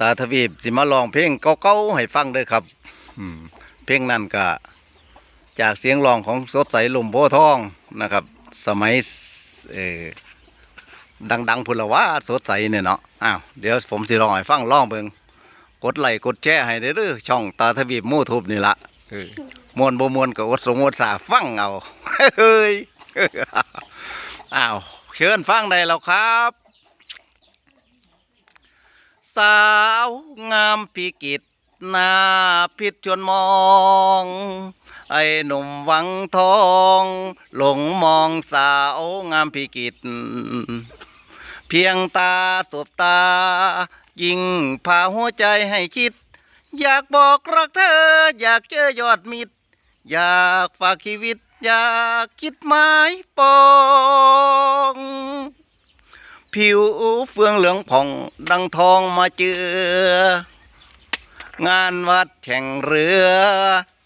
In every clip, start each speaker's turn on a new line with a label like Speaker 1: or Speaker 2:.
Speaker 1: ตาทวีปสิมาลองเพลงเก่าๆให้ฟังด้อครับเพลงนั้นก็จากเสียงร้องของสดใสลมโพทองนะครับ สมัยดังๆพุลว่าสดใสเนี่ยเนาะอ้าวเดี๋ยวผมสิลองให้ฟังร้องเบิ่งกดไลค์กดแชร์ให้เด้อด้อช่องตาทวีปมูทูบนี่ละมวนบ่มวนก็อดสงอดสาฟังเอาเฮ้ยอ้าวเชิญฟังได้แล้วครับ สาวงามพิกิตหน้าพิษชวนมอง ไอ้หนุ่มหวังทอง หลงมองสาวงามพิกิตเพียงตาสบตา ยิ่งพาหัวใจให้คิด อยากบอกรักเธอ อยากเจอยอดมิตร อยากฝากชีวิต อยากคิดหมายปอง ผิวเฟืองเหลืองผ่องดังทองมาเจืองานวัดแข่งเรือ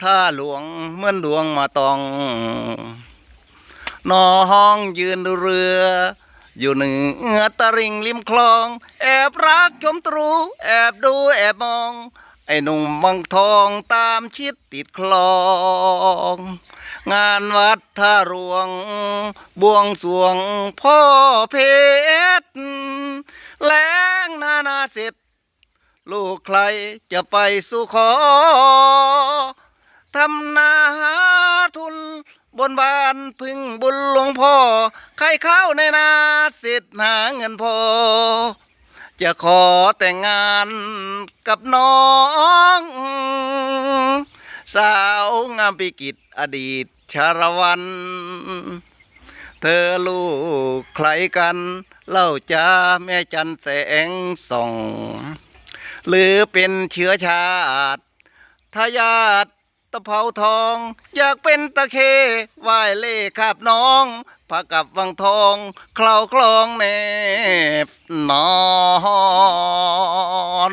Speaker 1: ท่าหลวงเหมือนดวงมาตองนอห้องยืนดูเรือ อยู่เหนือตะริงริมคลอง แอบรักชมตรู แอบดูแอบมอง ไอ้หนุ่มวังทองตามชิดติดคลอง งานวัดท่ารวง บวงสวงพ่อเพชรแล้งนานาเสร็จ ลูกใครจะไปสู่ขอทำนาหาทุนบนบานพึ่งบุญหลวงพ่อ ใครเข้าในนาเสร็จหาเงินพอ จะขอแต่งงานกับน้อง สาวงามปีกิจอดีตชาละวัน เธอลูกใครกันเล่าจ้าแม่จันแสงส่อง หรือเป็นเชื้อชาติทายาท ตะเภาทอง อยากเป็นตะเคไหว้เล่ขาบน้องพากับวังทองเคล้าคลองแนบนอน